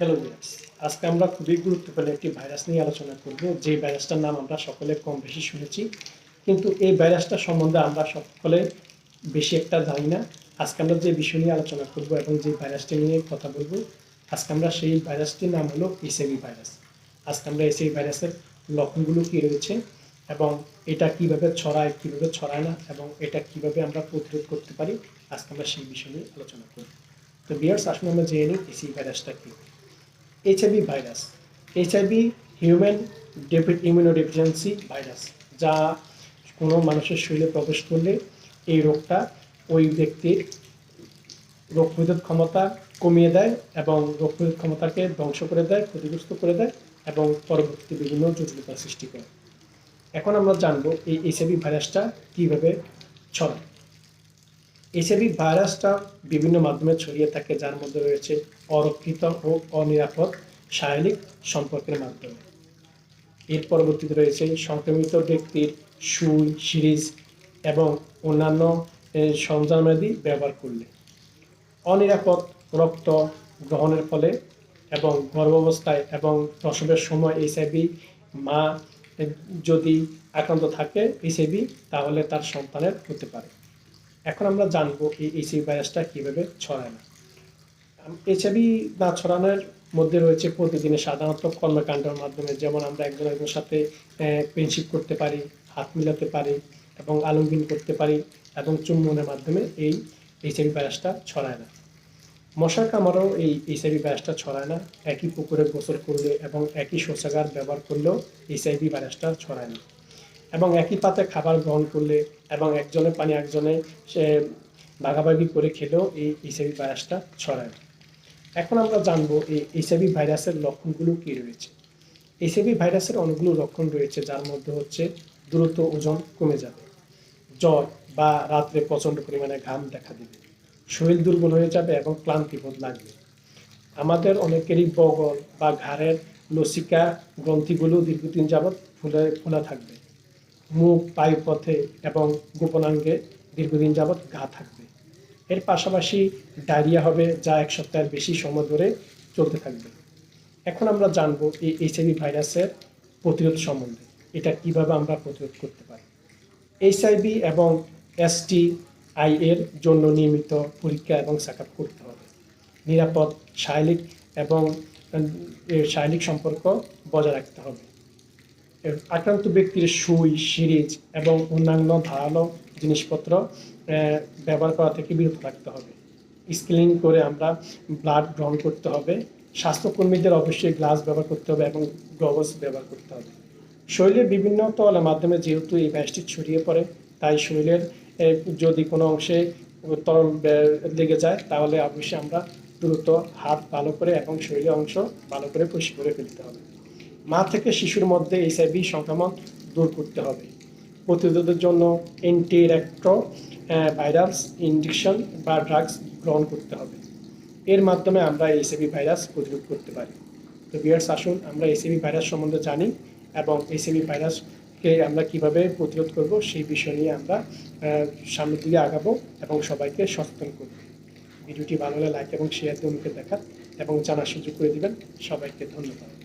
Hello viewers আজকে আমরা খুবই গুরুত্বপূর্ণ একটি ভাইরাস নিয়ে আলোচনা করব। যে ভাইরাসটার নাম আমরা সকলে কম বেশি শুনেছি, কিন্তু এই ভাইরাসটা সম্বন্ধে আমরা সকলে বেশি একটা জানি না। আজকে আমরা যে বিষয় নিয়ে আলোচনা করব এবং যে ভাইরাসটি নিয়ে কথা বলব, আজকে আমরা সেই ভাইরাসটির নাম হলো এসএবি ভাইরাস আজকে আমরা এসএবি ভাইরাসের লক্ষণগুলো কী রয়েছে এবং এটা কীভাবে ছড়ায় কীভাবে ছড়ায় না এবং এটা কীভাবে আমরা প্রতিরোধ করতে পারি, আজকে আমরা সেই বিষয় নিয়ে আলোচনা করব। তো বিয়ার্স আসলে আমরা জেনে নিই এসএবি ভাইরাসটা কী। HIV virus HIV human immunodeficiency virus যা কোনো মানুষের শরীরে প্রবেশ করলে এই রোগটা ওই ব্যক্তির রোগ প্রতিরোধ ক্ষমতা কমিয়ে দেয় এবং রোগ প্রতিরোধ ক্ষমতাকে ধ্বংস করে দেয়, ক্ষতিগ্রস্ত করে দেয় এবং পরবর্তীতে বিভিন্ন জটিলতার সৃষ্টি করে। এখন আমরা জানব এই এইচআইভি ভাইরাসটা কীভাবে ছড়ায়। এইচআইভি ভাইরাসটা বিভিন্ন মাধ্যমে ছড়িয়ে থাকে, যার মধ্যে রয়েছে অরক্ষিত ও অনিরাপদ শারীরিক সম্পর্কের মাধ্যমে। এর পরবর্তীতে রয়েছে সংক্রমিত ব্যক্তির সুই, সিরিজ এবং অন্যান্য সরঞ্জামাদি ব্যবহার করলে। অনিরাপদ রক্ত গ্রহণের ফলে এবং গর্ভাবস্থায় এবং প্রসবের সময় এইচআইভি মা যদি আক্রান্ত থাকে এইচআইভি তাহলে তার সন্তানের হতে পারে। এখন আমরা জানব এই এইচআইভি ভাইরাসটা কীভাবে ছড়ায় না। এইচআইভি না ছড়ানোর মধ্যে রয়েছে প্রতিদিনের সাধারণত কর্মকাণ্ডের মাধ্যমে, যেমন আমরা একজন একজনের সাথে ফ্রেন্ডশিপ করতে পারি, হাত মিলাতে পারি এবং আলঙ্গিন করতে পারি এবং চুম্বনের মাধ্যমে এই এইচআইভি ভাইরাসটা ছড়ায় না। মশার কামড়েও এই এইচআইভি ভাইরাসটা ছড়ায় না। একই পুকুরে গোসল করলে এবং একই শৌচাগার ব্যবহার করলেও এইচআইভি ভাইরাসটা ছড়ায় না। এবং একই পাতে খাবার গ্রহণ করলে এবং একজনের পানি একজনে সে ভাগাভাগি করে খেলেও এই এইচআইভি ভাইরাসটা ছড়ায়। এখন আমরা জানব এই এইচআইভি ভাইরাসের লক্ষণগুলো কী রয়েছে। এইচআইভি ভাইরাসের অনেকগুলো লক্ষণ রয়েছে, যার মধ্যে হচ্ছে দ্রুত ওজন কমে যাবে, জ্বর বা রাত্রে প্রচণ্ড পরিমাণে ঘাম দেখা দিবে, শরীর দুর্বল হয়ে যাবে এবং ক্লান্তিবোধ লাগবে। আমাদের অনেকেরই বগল বা ঘাড়ের লসিকা গ্রন্থিগুলো দীর্ঘদিন যাবৎ ফুলে, ফোলা থাকবে। মুখ বায়ুপথে এবং গোপনাঙ্গে দীর্ঘদিন যাবৎ গা থাকবে। এর পাশাপাশি ডায়রিয়া হবে যা এক সপ্তাহের বেশি সময় ধরে চলতে থাকবে। এখন আমরা জানব এই এইচআইভি ভাইরাসের প্রতিরোধ সম্বন্ধে। এটা কীভাবে আমরা প্রতিরোধ করতে পারি? এইচআইভি এবং এসটি আই এর জন্য নিয়মিত পরীক্ষা এবং চেক করতে হবে। নিরাপদ, শারীরিক এবং শারীরিক সম্পর্ক বজায় রাখতে হবে। আক্রান্ত ব্যক্তির সুই, সিরিজ এবং অন্যান্য ধারালো জিনিসপত্র ব্যবহার করা থেকে বিরত থাকতে হবে। স্ক্রিনিং করে আমরা ব্লাড গ্রহণ করতে হবে। স্বাস্থ্যকর্মীদের অবশ্যই গ্লাস ব্যবহার করতে হবে এবং গ্লভস ব্যবহার করতে হবে। শরীরের বিভিন্ন তলের মাধ্যমে যেহেতু এই ব্যাসটি ছড়িয়ে পড়ে, তাই শরীরের যদি কোনো অংশে তরল লেগে যায়, তাহলে অবশ্যই আমরা দ্রুত হাত ভালো করে এবং শরীরের অংশ ভালো করে পরিষ্কার করে ফেলতে হবে। মা থেকে শিশুর মধ্যে এইচআইভি সংক্রমণ দূর করতে হবে। প্রতিরোধের জন্য অ্যান্টিরেক্ট্রো ভাইরাস ইনজেকশন বা ড্রাগস গ্রহণ করতে হবে। এর মাধ্যমে আমরা এইচআইভি ভাইরাস প্রতিরোধ করতে পারি। তো বিয়ার্স আসুন আমরা এইচআইভি ভাইরাস সম্বন্ধে জানি এবং এইচআইভি ভাইরাসকে আমরা কীভাবে প্রতিরোধ করব সেই বিষয় নিয়ে আমরা সামনের দিকে আগাবো এবং সবাইকে সচেতন করব। ভিডিওটি ভালো হলে লাইক এবং শেয়ার দিয়ে দেখান এবং জানার সুযোগ করে দিবেন। সবাইকে ধন্যবাদ।